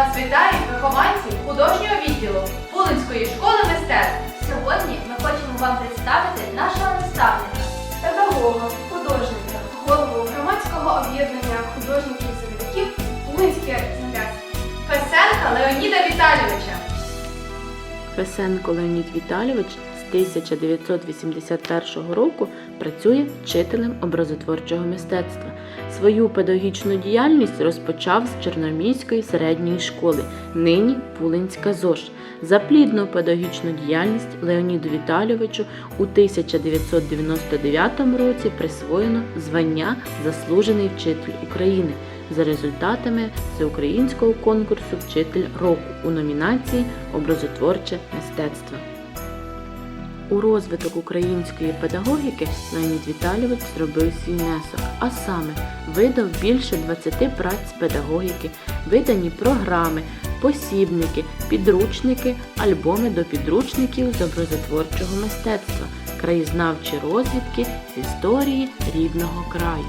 Вас вітають вихованці художнього відділу Пулинської школи мистецтв. Сьогодні ми хочемо вам представити нашого наставника. педагога, художника, голову громадського об'єднання художників-земляків Пулинський земляцтво. Фесенка Леоніда Віталійовича. Фесенко Леонід Віталійович 1981 року працює вчителем образотворчого мистецтва. Свою педагогічну діяльність розпочав з Чорноміської середньої школи, нині Пулинська ЗОЖ. За плідну педагогічну діяльність Леоніду Віталійовичу у 1999 році присвоєно звання Заслужений вчитель України за результатами всеукраїнського конкурсу Вчитель року у номінації Образотворче мистецтво. У розвиток української педагогіки Леонід Віталійович зробив свій внесок, а саме видав більше 20 праць педагогіки, видані програми, посібники, підручники, альбоми до підручників з образотворчого мистецтва, краєзнавчі розвідки з історії рідного краю.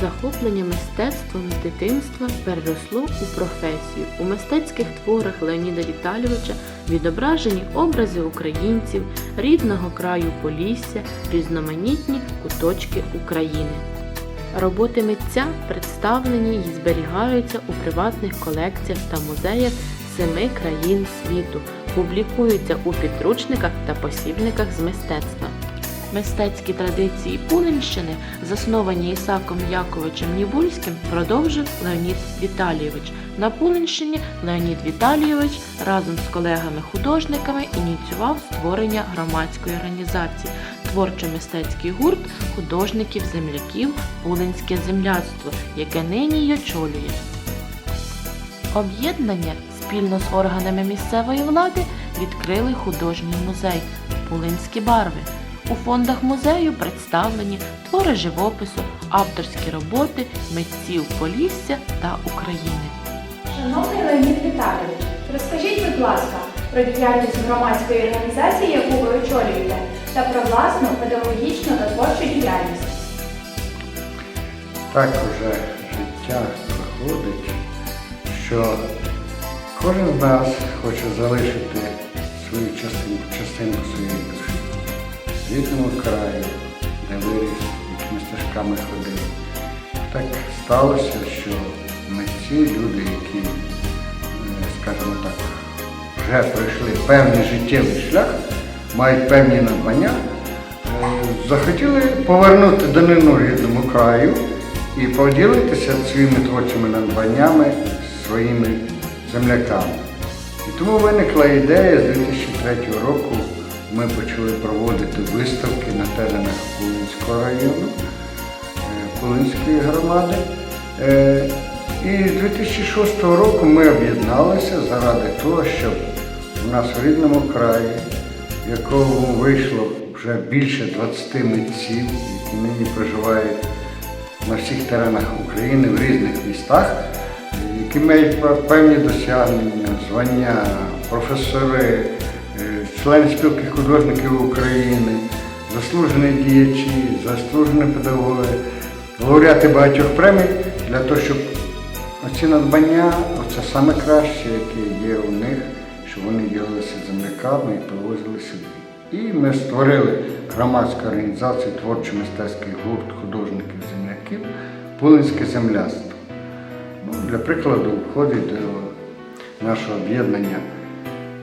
Захоплення мистецтвом з дитинства переросло у професію. У мистецьких творах Леоніда Віталійовича відображені образи українців, рідного краю Полісся, різноманітні куточки України. Роботи митця представлені і зберігаються у приватних колекціях та музеях семи країн світу, публікуються у підручниках та посібниках з мистецтва. Мистецькі традиції Пулинщини, засновані Ісаком Яковичем Нібульським, продовжив Леонід Віталійович. На Пулинщині Леонід Віталійович разом з колегами-художниками ініціював створення громадської організації творчо-мистецький гурт художників-земляків Пулинське земляцтво, яке нині й очолює. Об'єднання спільно з органами місцевої влади відкрили художній музей Пулинські барви. У фондах музею представлені твори живопису, авторські роботи митців Полісся та України. Шановний Леонід Віталійович, розкажіть, будь ласка, про діяльність громадської організації, яку ви очолюєте, та про власну педагогічну та творчу діяльність. Так уже життя проходить, що кожен з нас хоче залишити в рідному краю, де виріс, якими стежками ходив. Так сталося, що ми ці люди, які, е, скажімо так, вже пройшли певний життєвий шлях, мають певні надбання, е, захотіли повернути данину рідному краю і поділитися своїми творчими надбаннями своїми земляками. І тому виникла ідея з 2003 року. Ми почали проводити виставки на теренах Пулинського району, е, Пулинської громади. Е, І з 2006 року ми об'єдналися заради того, щоб у нас в рідному краї, в якому вийшло вже більше 20 митців, які нині проживають на всіх теренах України в різних містах, які мають певні досягнення, звання, професори, члени спілки художників України, заслужені діячі, заслужені педагоги, лауреати багатьох премій для того, щоб оці надбання, оце саме краще, яке є у них, щоб вони ділилися земляками і привозили сюди. І ми створили громадську організацію творчо-мистецький гурт художників-земляків Пулинське земляство. Ну, для прикладу входить до нашого об'єднання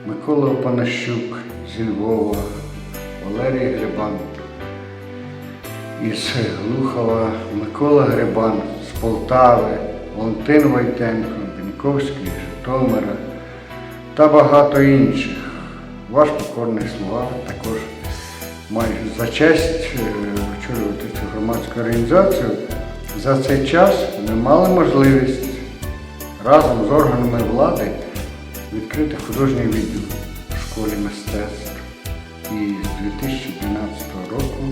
Микола Опанащук зі Львова, Валерій Грибан із Глухова, Микола Грибан з Полтави, Валентин Войтенко, Бінковський Житомира та багато інших. Ваш покорний слуга також має за честь е, очолювати цю громадську організацію. За цей час ми мали можливість разом з органами влади відкрити художній відділ в школі мистецтв. І з 2012 року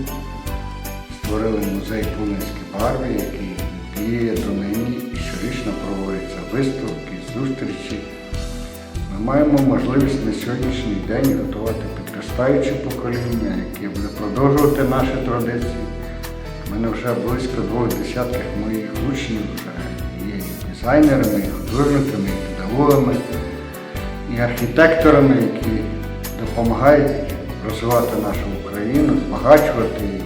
створили музей Пулинські барви, який діє донині і щорічно проводяться виставки, зустрічі. Ми маємо можливість на сьогоднішній день готувати підростаюче покоління, яке буде продовжувати наші традиції. У мене вже близько двох десятків моїх учнів вже є дизайнерами, і художниками, і педагогами і архітекторами, які допомагають розвивати нашу Україну, збагачувати її,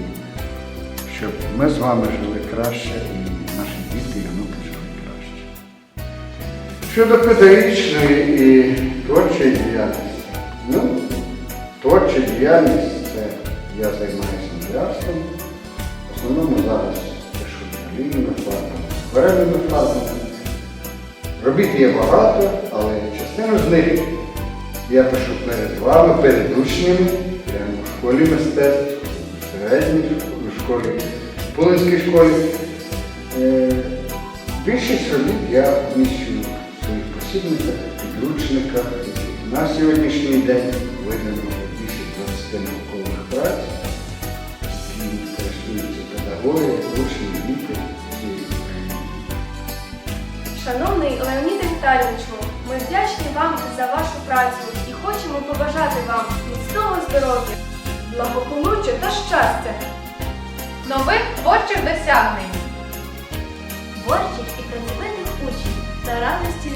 щоб ми з вами жили краще і наші діти і внуки жили краще. Щодо педагогічної і творчої діяльності. Ну, творча діяльність це я займаюся малярством. В основному зараз пишу олійними фарбами, акварельними фарбами. Робіт є багато, але частину з них я пишу перед вами, перед учнями, прямо в школі мистецтв, в середній школі, в Пулинській школі. Е, Більшість робіт я вміщую в своїх посібниках, підручниках. На сьогоднішній день видано більше 20 наукових праць, які користуються педагоги, учні, діти. Шановний Леоніде Віталійовичу, ми вдячні вам за вашу працю і хочемо побажати вам міцного здоров'я, благополуччя та щастя. Нових творчих досягнень. Творчих і працьовитих учнів та радості